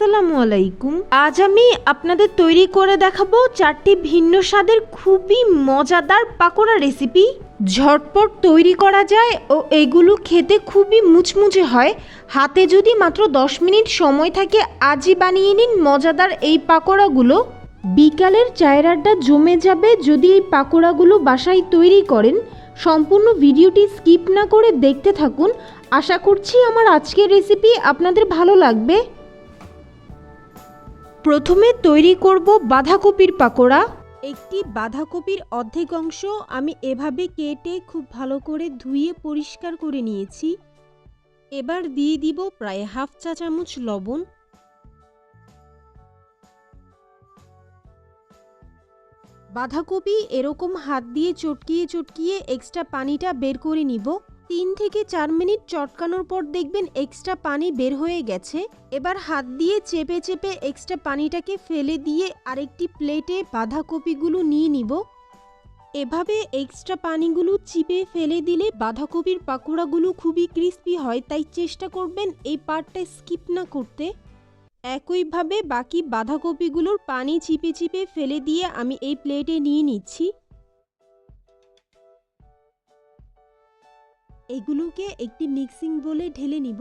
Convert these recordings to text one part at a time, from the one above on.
আসসালামু আলাইকুম। আজ আমি আপনাদের তৈরি করে দেখাবো চারটি ভিন্ন স্বাদের খুবই মজাদার পাকোড়া রেসিপি। ঝটপট তৈরি করা যায় ও এগুলো খেতে খুবই মুচমুচে হয়। হাতে যদি মাত্র দশ মিনিট সময় থাকে, আজই বানিয়ে নিন মজাদার এই পাকোড়াগুলো। বিকালের চায়ের আড্ডা জমে যাবে যদি এই পাকোড়াগুলো বাসায় তৈরি করেন। সম্পূর্ণ ভিডিওটি স্কিপ না করে দেখতে থাকুন। আশা করছি আমার আজকের রেসিপি আপনাদের ভালো লাগবে। প্রথমে তৈরি করব বাঁধাকপির পাকোড়া। একটি বাঁধাকপির অর্ধেক অংশ আমি এভাবে কেটে খুব ভালো করে ধুয়ে পরিষ্কার করে নিয়েছি। এবার দিয়ে দিব প্রায় হাফ চা চামচ লবণ। বাঁধাকপি এরকম হাত দিয়ে চটকিয়ে চটকিয়ে এক্সট্রা পানিটা বের করে নিব। তিন থেকে চার মিনিট চটকানোর পর দেখবেন এক্সট্রা পানি বের হয়ে গেছে। এবার হাত দিয়ে চেপে চেপে এক্সট্রা পানিটাকে ফেলে দিয়ে আরেকটি প্লেটে বাঁধাকপিগুলো নিয়ে নিব। এভাবে এক্সট্রা পানিগুলো চিপে ফেলে দিলে বাঁধাকপির পাকোড়াগুলো খুবই ক্রিস্পি হয়, তাই চেষ্টা করবেন এই পার্টটা স্কিপ না করতে। একইভাবে বাকি বাঁধাকপিগুলোর পানি চিপে চিপে ফেলে দিয়ে আমি এই প্লেটে নিয়ে নিচ্ছি। এগুলোকে একটি মিক্সিং বলে ঢেলে নিব।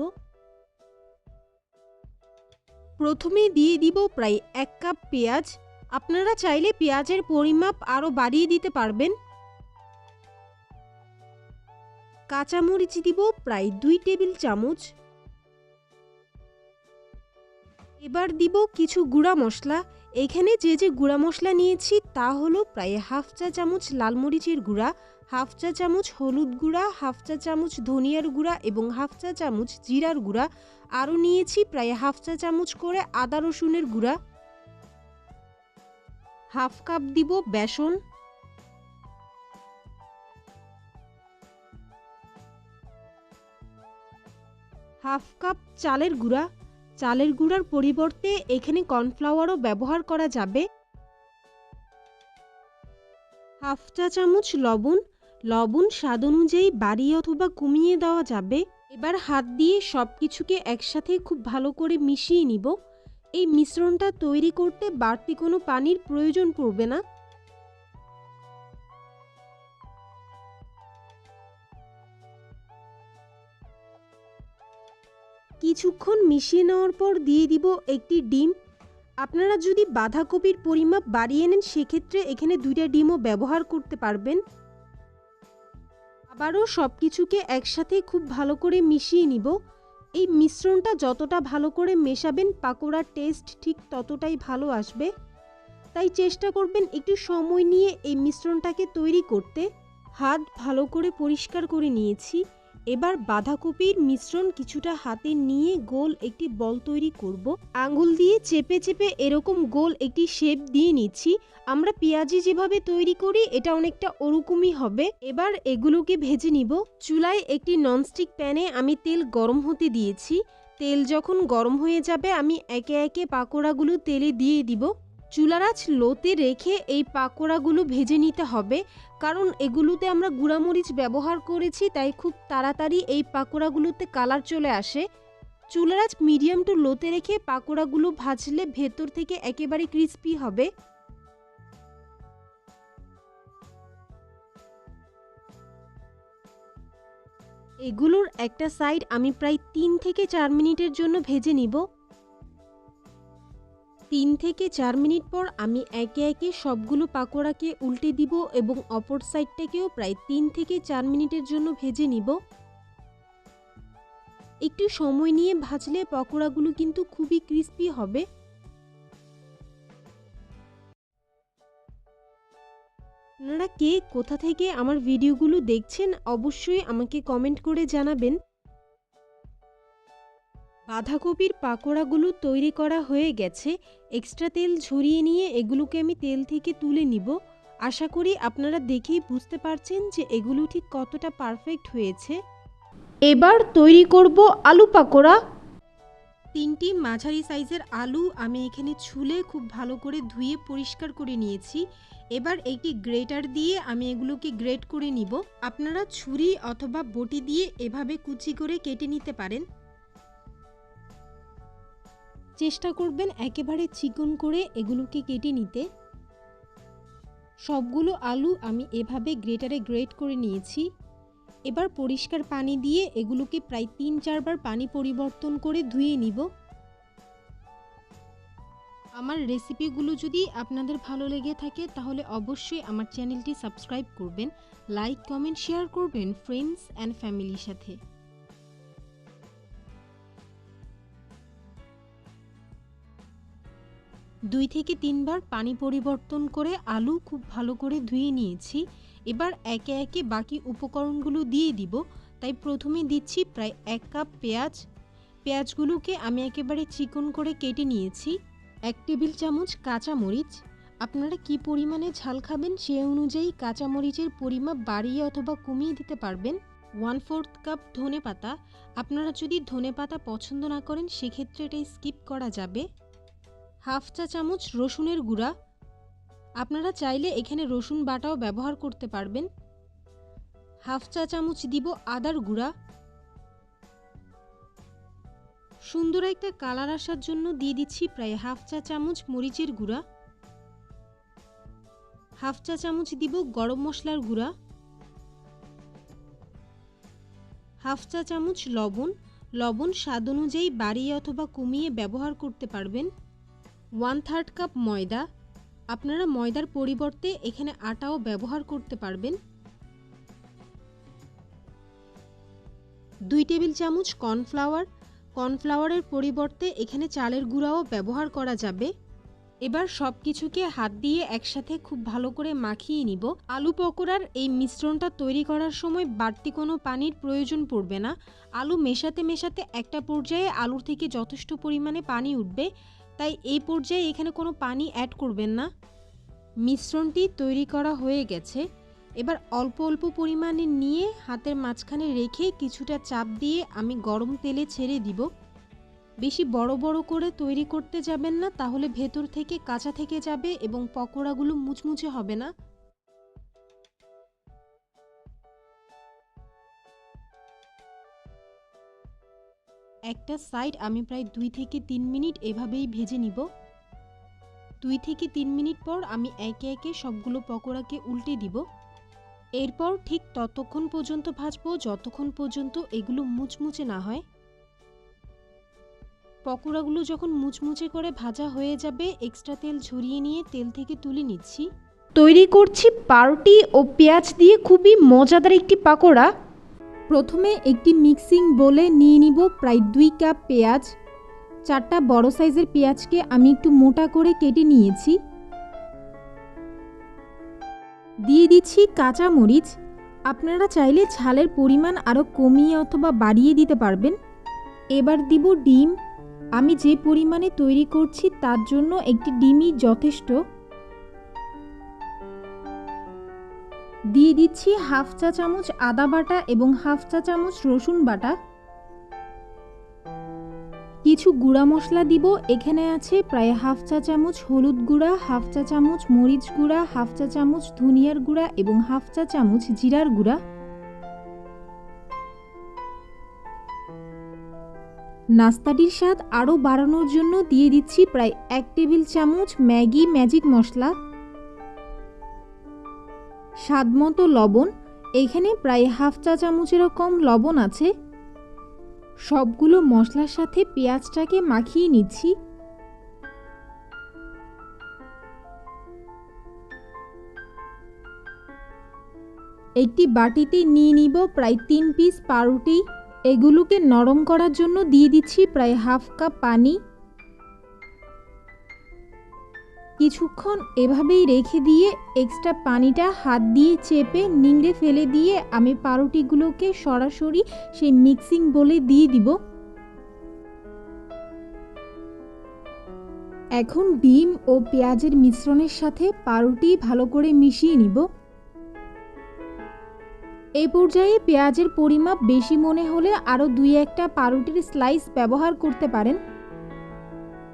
প্রথমে দিয়ে দিব প্রায় এক কাপ পেঁয়াজ। আপনারা চাইলে পেঁয়াজের পরিমাপ আরও বাড়িয়ে দিতে পারবেন। কাঁচামরিচ দিব প্রায় দুই টেবিল চামচ। এবার দিব কিছু গুঁড়া মশলা। এখানে যে যে গুঁড়া মশলা নিয়েছি তা হলো প্রায় হাফ চা চামচ লাল মরিচের গুঁড়া হাফ চা চামচ হলুদ গুঁড়া, হাফ চা চামচ ধনিয়ার গুঁড়া এবং হাফ চা চামচ জিরার গুঁড়া। আরও নিয়েছি প্রায় হাফ চা চামচ করে আদা রসুনের গুঁড়া। হাফ কাপ দিব বেসন। হাফ কাপ চালের গুঁড়া। চালের গুঁড়ার পরিবর্তে এখানে কর্নফ্লাওয়ারও ব্যবহার করা যাবে। হাফ চা চামচ লবণ। লবণ স্বাদ অনুযায়ী বাড়িয়ে অথবা কমিয়ে দেওয়া যাবে। এবার হাত দিয়ে সব কিছুকে একসাথে খুব ভালো করে মিশিয়ে নিব। এই মিশ্রণটা তৈরি করতে বাড়তি কোনো পানির প্রয়োজন পড়বে না। কিছুক্ষণ মিশিয়ে নেওয়ার পর দিয়ে দিব একটি ডিম। আপনারা যদি বাঁধাকপির পরিমাপ বাড়িয়ে নেন, সেক্ষেত্রে এখানে দুইটা ডিমও ব্যবহার করতে পারবেন। আবারও সব কিছুকে একসাথে খুব ভালো করে মিশিয়ে নিব। এই মিশ্রণটা যতটা ভালো করে মেশাবেন, পাকোড়ার টেস্ট ঠিক ততটাই ভালো আসবে। তাই চেষ্টা করবেন একটু সময় নিয়ে এই মিশ্রণটাকে তৈরি করতে। হাত ভালো করে পরিষ্কার করে নিয়েছি। এবার বাঁধাকপির মিশ্রণ কিছুটা হাতে নিয়ে গোল একটি বল তৈরি করব। আঙ্গুল দিয়ে চেপে চেপে এরকম গোল একটি শেপ দিয়ে নিচ্ছি। আমরা পেঁয়াজি যেভাবে তৈরি করি, এটা অনেকটা ওরকমই হবে। এবার এগুলোকে ভেজে নিব। চুলায় একটি ননস্টিক প্যানে আমি তেল গরম হতে দিয়েছি। তেল যখন গরম হয়ে যাবে, আমি একে একে পাকোড়াগুলো তেলে দিয়ে দিব। চুলারাজ লোতে রেখে এই পাকোড়াগুলো ভেজে নিতে হবে, কারণ এগুলোতে আমরা গুঁড়ামরিচ ব্যবহার করেছি, তাই খুব তাড়াতাড়ি এই পাকোড়াগুলোতে কালার চলে আসে। চুলারাজ মিডিয়াম টু লোতে রেখে পাকোড়াগুলো ভাজলে ভেতর থেকে একেবারে ক্রিস্পি হবে। এগুলোর একটা সাইড আমি প্রায় তিন থেকে চার মিনিটের জন্য ভেজে নিব। তিন থেকে চার মিনিট পর আমি একে একে সবগুলো পাকোড়াকে উল্টে দিব এবং অপর সাইডটাকেও প্রায় তিন থেকে চার মিনিটের জন্য ভেজে নিব। একটু সময় নিয়ে ভাজলে পকোড়াগুলো কিন্তু খুবই ক্রিস্পি হবে। আপনারা কে কোথা থেকে আমার ভিডিওগুলো দেখছেন অবশ্যই আমাকে কমেন্ট করে জানাবেন। বাঁধাকপির পাকোড়াগুলো তৈরি করা হয়ে গেছে এক্সট্রা তেল ঝরিয়ে নিয়ে এগুলোকে আমি তেল থেকে তুলে নিব। আশা করি আপনারা দেখেই বুঝতে পারছেন যে এগুলো ঠিক কতটা পারফেক্ট হয়েছে। এবার তৈরি করব আলু পাকোড়া। তিনটি মাঝারি সাইজের আলু আমি এখানে ছুলে খুব ভালো করে ধুয়ে পরিষ্কার করে নিয়েছি। এবার একটি গ্রেটার দিয়ে আমি এগুলোকে গ্রেট করে নিব। আপনারা ছুরি অথবা বটি দিয়ে এভাবে কুচি করে কেটে নিতে পারেন। চেষ্টা করবেন একেবারে চিকন করে এগুলোকে কেটে নিতে। সবগুলো আলু আমি এভাবে গ্রেটারে গ্রেট করে নিয়েছি। এবার পরিষ্কার পানি দিয়ে এগুলোকে প্রায় তিন চারবার পানি পরিবর্তন করে ধুয়ে নিব। আমার রেসিপিগুলো যদি আপনাদের ভালো লেগে থাকে তাহলে অবশ্যই আমার চ্যানেলটি সাবস্ক্রাইব করবেন, লাইক, কমেন্ট, শেয়ার করবেন ফ্রেন্ডস অ্যান্ড ফ্যামিলির সাথে। দুই থেকে তিনবার পানি পরিবর্তন করে আলু খুব ভালো করে ধুয়ে নিয়েছি। এবার একে একে বাকি উপকরণগুলো দিয়ে দিব। তাই প্রথমে দিচ্ছি প্রায় এক কাপ পেঁয়াজ। পেঁয়াজগুলোকে আমি একেবারে চিকন করে কেটে নিয়েছি। এক টেবিল চামচ কাঁচামরিচ। আপনারা কি পরিমাণে ঝাল খাবেন সে অনুযায়ী কাঁচামরিচের পরিমাপ বাড়িয়ে অথবা কমিয়ে দিতে পারবেন। ওয়ান ফোর্থ কাপ ধনে পাতা আপনারা যদি ধনে পাতা পছন্দ না করেন, সেক্ষেত্রে এটাই স্কিপ করা যাবে। হাফ চা চামচ রসুনের গুঁড়া। আপনারা চাইলে এখানে রসুন বাটাও ব্যবহার করতে পারবেন। হাফ চা চামচ দিব আদার গুঁড়া। সুন্দর একটা কালার আসার জন্য দিয়ে দিচ্ছি প্রায় হাফ চা চামচ মরিচের গুঁড়া। হাফ চা চামচ দিব গরম মশলার গুঁড়া। হাফ চা চামচ লবণ। লবণ স্বাদ অনুযায়ী বাড়িয়ে অথবা কমিয়ে ব্যবহার করতে পারবেন। ওয়ান থার্ড কাপ ময়দা। আপনারা ময়দার পরিবর্তে এখানে আটাও ব্যবহার করতে পারবেন। দুই টেবিল চামচ কর্নফ্লাওয়ার। কর্নফ্লাওয়ারের পরিবর্তে এখানে চালের গুঁড়াও ব্যবহার করা যাবে। এবার সব কিছুকে হাত দিয়ে একসাথে খুব ভালো করে মাখিয়ে নিব। আলু পকোড়ার এই মিশ্রণটা তৈরি করার সময় বাড়তি কোনো পানির প্রয়োজন পড়বে না। আলু মেশাতে মেশাতে একটা পর্যায়ে আলুর থেকে যথেষ্ট পরিমাণে পানি উঠবে। তাই এই পর্যায়ে এখানে কোনো পানি অ্যাড করবেন না। মিশ্রণটি তৈরি করা হয়ে গেছে। এবার অল্প অল্প পরিমাণে নিয়ে হাতের মাঝখানে রেখে কিছুটা চাপ দিয়ে আমি গরম তেলে ছেড়ে দিব। বেশি বড় বড় করে তৈরি করতে যাবেন না, তাহলে ভেতর থেকে কাঁচা থেকে যাবে এবং পকোড়াগুলো মুচমুচে হবে না। একটা সাইড আমি প্রায় দুই থেকে তিন মিনিট এভাবেই ভেজে নিব। দুই থেকে তিন মিনিট পর আমি একে একে সবগুলো পকোড়াকে উল্টে দিব। এরপর ঠিক ততক্ষণ পর্যন্ত ভাজবো, যতক্ষণ পর্যন্ত এগুলো মুচমুচে না হয়। পকোড়াগুলো যখন মুচমুচে করে ভাজা হয়ে যাবে, এক্সট্রা তেল ঝরিয়ে নিয়ে তেল থেকে তুলে নিচ্ছি। তৈরি করছি পাউরুটি ও পেঁয়াজ দিয়ে খুবই মজাদার একটি পাকোড়া। প্রথমে একটি মিক্সিং বলে নিয়ে নিব প্রায় দুই কাপ পেঁয়াজ। চারটা বড় সাইজের পেঁয়াজকে আমি একটু মোটা করে কেটে নিয়েছি। দিয়ে দিচ্ছি কাঁচা মরিচ। আপনারা চাইলে ঝালের পরিমাণ আরও কমিয়ে অথবা বাড়িয়ে দিতে পারবেন। এবার দিব ডিম। আমি যে পরিমাণে তৈরি করছি তার জন্য একটি ডিমই যথেষ্ট। দিয়ে দিচ্ছি হাফ চা চামচ আদা বাটা এবং হাফ চা চামচ রসুন বাটা। কিছু গুঁড়া মশলা দিব, এখানে আছে প্রায় হাফ চা চামচ হলুদ গুঁড়া, হাফ চা চামচ মরিচ গুঁড়া, হাফ চা চামচ ধনিয়ার গুঁড়া এবং হাফ চা চামচ জিরার গুঁড়া। নাস্তাটির স্বাদ আরও বাড়ানোর জন্য দিয়ে দিচ্ছি প্রায় এক টেবিল চামচ ম্যাগি ম্যাজিক মশলা। স্বাদমতো লবণ, এখানে প্রায় হাফ চা চামচেরও কম লবণ আছে। সবগুলো মশলার সাথে পেঁয়াজটাকে মাখিয়ে নিচ্ছি। একটি বাটিতে নিয়ে নিব প্রায় তিন পিস পাউরুটি। এগুলোকে নরম করার জন্য দিয়ে দিচ্ছি প্রায় হাফ কাপ পানি। কিছুক্ষণ এভাবেই রেখে দিয়ে এক্সট্রা পানিটা হাত দিয়ে চেপে নিংড়ে ফেলে দিয়ে আমি পাউরুটিগুলোকে সরাসরি সেই মিক্সিং বলে দিয়ে দিব। এখন ডিম ও পেঁয়াজের মিশ্রণের সাথে পাউরুটি ভালো করে মিশিয়ে নিব। এই পর্যায়ে পেঁয়াজের পরিমাপ বেশি মনে হলে আরও দুই একটা পাউরুটির স্লাইস ব্যবহার করতে পারেন।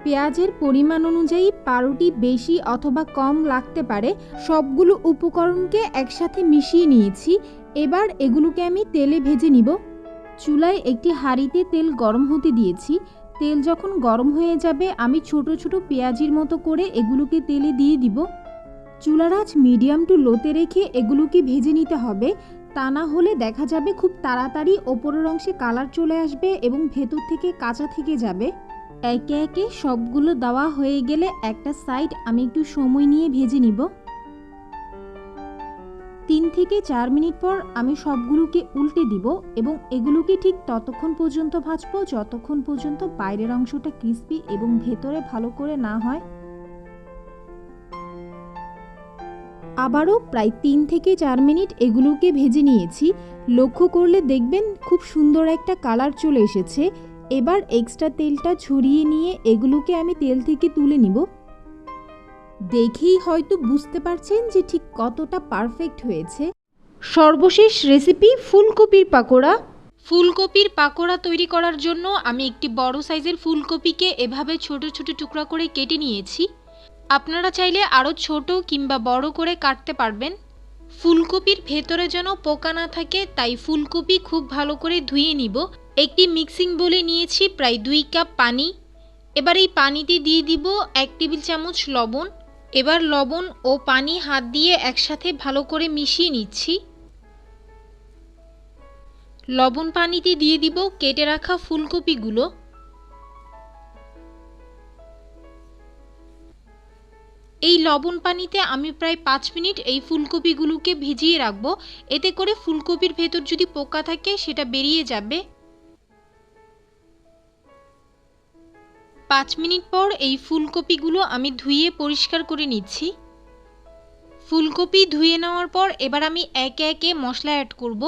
পেঁয়াজের পরিমাণ অনুযায়ী পাউরুটি বেশি অথবা কম লাগতে পারে, সবগুলো উপকরণকে একসাথে মিশিয়ে নিয়েছি। এবার এগুলোকে আমি তেলে ভেজে নিব। চুলায় একটি হাঁড়িতে তেল গরম হতে দিয়েছি। তেল যখন গরম হয়ে যাবে, আমি ছোট ছোট পেঁয়াজির মতো করে এগুলোকে তেলে দিয়ে দিব। চুলার মিডিয়াম টু লোতে রেখে এগুলোকে ভেজে নিতে হবে। তা না হলে দেখা যাবে খুব তাড়াতাড়ি ওপরের অংশে কালার চলে আসবে এবং ভেতর থেকে কাঁচা থেকে যাবে। একে একে সবগুলো দেওয়া হয়ে গেলে একটা সাইড আমি একটু সময় নিয়ে ভেজে নিব। তিন থেকে চার মিনিট পর আমি সবগুলোকে উল্টে দিব এবং এগুলোকে ঠিক ততক্ষণ পর্যন্ত ভাজবো, যতক্ষণ পর্যন্ত বাইরের অংশটা ক্রিস্পি এবং ভেতরে ভালো করে না হয়। আবারও প্রায় তিন থেকে চার মিনিট এগুলোকে ভেজে নিয়েছি। লক্ষ্য করলে দেখবেন খুব সুন্দর একটা কালার চলে এসেছে। এবার এক্সট্রা তেলটা ছড়িয়ে নিয়ে এগুলোকে আমি তেল থেকে তুলে নিব। দেখেই হয়তো বুঝতে পারছেন যে ঠিক কতটা পারফেক্ট হয়েছে। সর্বশেষ রেসিপি ফুলকপির পাকোড়া। ফুলকপির পাকোড়া তৈরি করার জন্য আমি একটি বড় সাইজের ফুলকপিকে এভাবে ছোট ছোট টুকরা করে কেটে নিয়েছি। আপনারা চাইলে আরও ছোট কিংবা বড় করে কাটতে পারবেন। ফুলকপির ভেতরে যেন পোকা না থাকে, তাই ফুলকপি খুব ভালো করে ধুয়ে নিব। একটি মিক্সিং বলে নিয়েছি প্রায় দুই কাপ পানি। এবার এই পানিতে দিয়ে দিব এক টেবিল চামচ লবণ। এবার লবণ ও পানি হাত দিয়ে একসাথে ভালো করে মিশিয়ে নিচ্ছি। লবণ পানিতে দিয়ে দিব কেটে রাখা ফুলকপিগুলো। এই লবণ পানিতে আমি প্রায় পাঁচ মিনিট এই ফুলকপিগুলোকে ভিজিয়ে রাখব। এতে করে ফুলকপির ভেতর যদি পোকা থাকে সেটা বেরিয়ে যাবে। পাঁচ মিনিট পর এই ফুলকপিগুলো আমি ধুয়ে পরিষ্কার করে নিচ্ছি। ফুলকপি ধুয়ে নেওয়ার পর এবার আমি একে একে মশলা অ্যাড করব।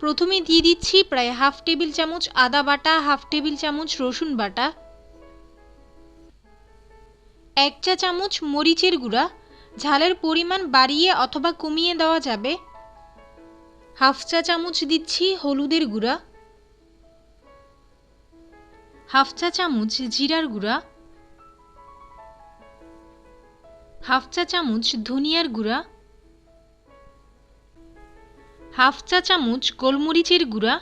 প্রথমে দিয়ে দিচ্ছি প্রায় হাফ টেবিল চামচ আদা বাটা, হাফ টেবিল চামচ রসুন বাটা, এক চা চামচ মরিচের গুঁড়া, ঝালের পরিমাণ বাড়িয়ে অথবা কমিয়ে দেওয়া যাবে। হাফ চা চামচ দিচ্ছি হলুদের গুঁড়া হাফ চা চামচ জিরার গুঁড়া, হাফ চা চামচ ধনিয়ার গুঁড়া, হাফ চা চামচ গোলমরিচের গুঁড়া।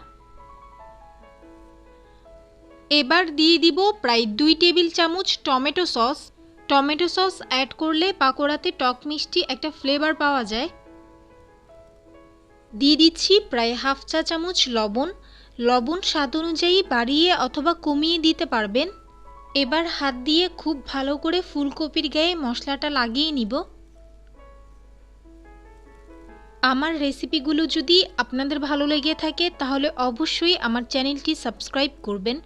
এবার দিয়ে দিব প্রায় দুই টেবিল চামচ tomato sauce. Tomato sauce add করলে পাকোড়াতে টক মিষ্টি একটা ফ্লেভার পাওয়া যায়। দিয়ে দিচ্ছি প্রায় হাফ চা চামচ লবণ। লবণ স্বাদ অনুযায়ী বাড়িয়ে অথবা কমিয়ে দিতে পারবেন। এবার হাত দিয়ে খুব ভালো করে ফুলকপির গায়ে মশলাটা লাগিয়ে নিব। আমার রেসিপিগুলো যদি আপনাদের ভালো লেগে থাকে, তাহলে অবশ্যই আমার চ্যানেলটি সাবস্ক্রাইব করবেন,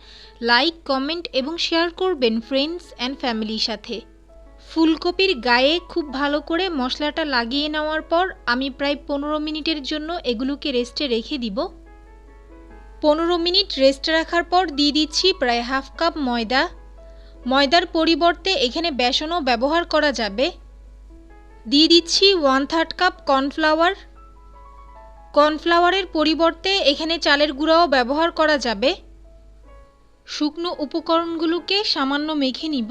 লাইক, কমেন্ট এবং শেয়ার করবেন ফ্রেন্ডস অ্যান্ড ফ্যামিলির সাথে। ফুলকপির গায়ে খুব ভালো করে মশলাটা লাগিয়ে নেওয়ার পর আমি প্রায় পনেরো মিনিটের জন্য এগুলোকে রেস্টে রেখে দিব। পনেরো মিনিট রেস্ট রাখার পর দিয়ে দিচ্ছি প্রায় হাফ কাপ ময়দা। ময়দার পরিবর্তে এখানে বেসনও ব্যবহার করা যাবে। দিয়ে দিচ্ছি ওয়ান থার্ড কাপ কর্নফ্লাওয়ার কর্নফ্লাওয়ারের পরিবর্তে এখানে চালের গুঁড়াও ব্যবহার করা যাবে। শুকনো উপকরণগুলোকে সামান্য মেখে নিব।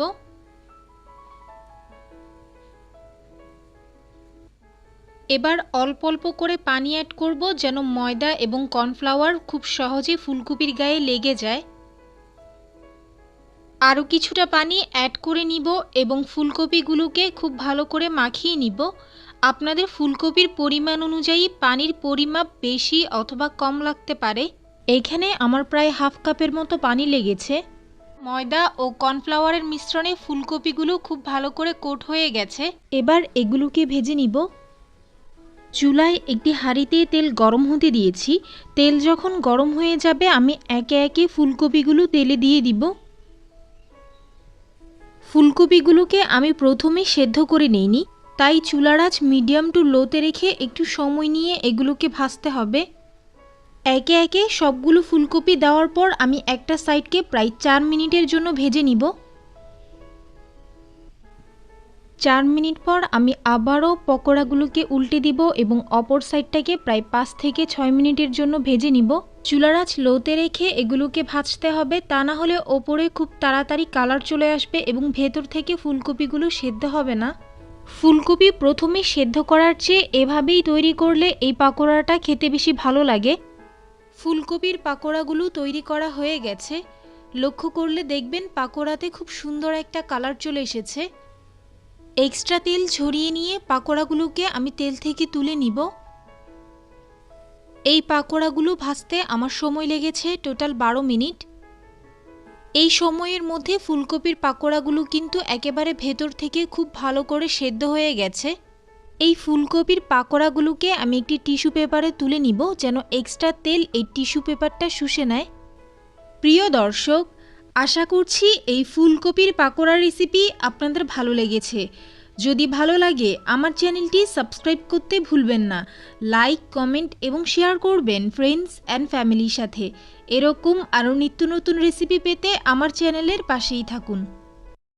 এবার অল্প অল্প করে পানি অ্যাড করব যেন ময়দা এবং কর্নফ্লাওয়ার খুব সহজে ফুলকপির গায়ে লেগে যায়। আরও কিছুটা পানি অ্যাড করে নিব এবং ফুলকপিগুলোকে খুব ভালো করে মাখিয়ে নিব। আপনাদের ফুলকপির পরিমাণ অনুযায়ী পানির পরিমাপ বেশি অথবা কম লাগতে পারে। এখানে আমার প্রায় হাফ কাপের মতো পানি লেগেছে। ময়দা ও কর্নফ্লাওয়ারের মিশ্রণে ফুলকপিগুলো খুব ভালো করে কোট হয়ে গেছে। এবার এগুলোকে ভেজে নিব। চুলায় একটি হাঁড়িতে তেল গরম হতে দিয়েছি। তেল যখন গরম হয়ে যাবে, আমি একে একে ফুলকপিগুলো তেলে দিয়ে দিব। ফুলকপিগুলোকে আমি প্রথমে সেদ্ধ করে নিইনি। তাই চুলার আঁচ মিডিয়াম টু লোতে রেখে একটু সময় নিয়ে এগুলোকে ভাজতে হবে। একে একে সবগুলো ফুলকপি দেওয়ার পর আমি একটা সাইডকে প্রায় চার মিনিটের জন্য ভেজে নিব। চার মিনিট পর আমি আবারও পকোড়াগুলোকে উল্টে দিব এবং অপর সাইডটাকে প্রায় পাঁচ থেকে ছয় মিনিটের জন্য ভেজে নিব। চুলার আঁচ লোতে রেখে এগুলোকে ভাজতে হবে, তা না হলে ওপরে খুব তাড়াতাড়ি কালার চলে আসবে এবং ভেতর থেকে ফুলকপিগুলো সেদ্ধ হবে না। ফুলকপি প্রথমে সেদ্ধ করার চেয়ে এভাবেই তৈরি করলে এই পাকোড়াটা খেতে বেশি ভালো লাগে। ফুলকপির পাকোড়াগুলো তৈরি করা হয়ে গেছে। লক্ষ্য করলে দেখবেন পাকোড়াতে খুব সুন্দর একটা কালার চলে এসেছে। এক্সট্রা তেল ছড়িয়ে নিয়ে পাকোড়াগুলোকে আমি তেল থেকে তুলে নিব। এই পাকোড়াগুলো ভাজতে আমার সময় লেগেছে টোটাল বারো মিনিট। এই সময়ের মধ্যে ফুলকপির পাকোড়াগুলো কিন্তু একেবারে ভেতর থেকে খুব ভালো করে সেদ্ধ হয়ে গেছে। এই ফুলকপির পাকোড়াগুলোকে আমি একটি টিস্যু পেপারে তুলে নিব যেন এক্সট্রা তেল এই টিস্যু পেপারটা শুষে নেয়। প্রিয় দর্শক আশা করছি এই ফুলকপির পাকোড়া রেসিপি আপনাদের ভালো লেগেছে। যদি ভালো লাগে, আমার চ্যানেলটি সাবস্ক্রাইব করতে ভুলবেন না। লাইক কমেন্ট এবং শেয়ার করবেন ফ্রেন্ডস অ্যান্ড ফ্যামিলির সাথে। এরকম আরও নিত্য নতুন রেসিপি পেতে আমার চ্যানেলের পাশেই থাকুন।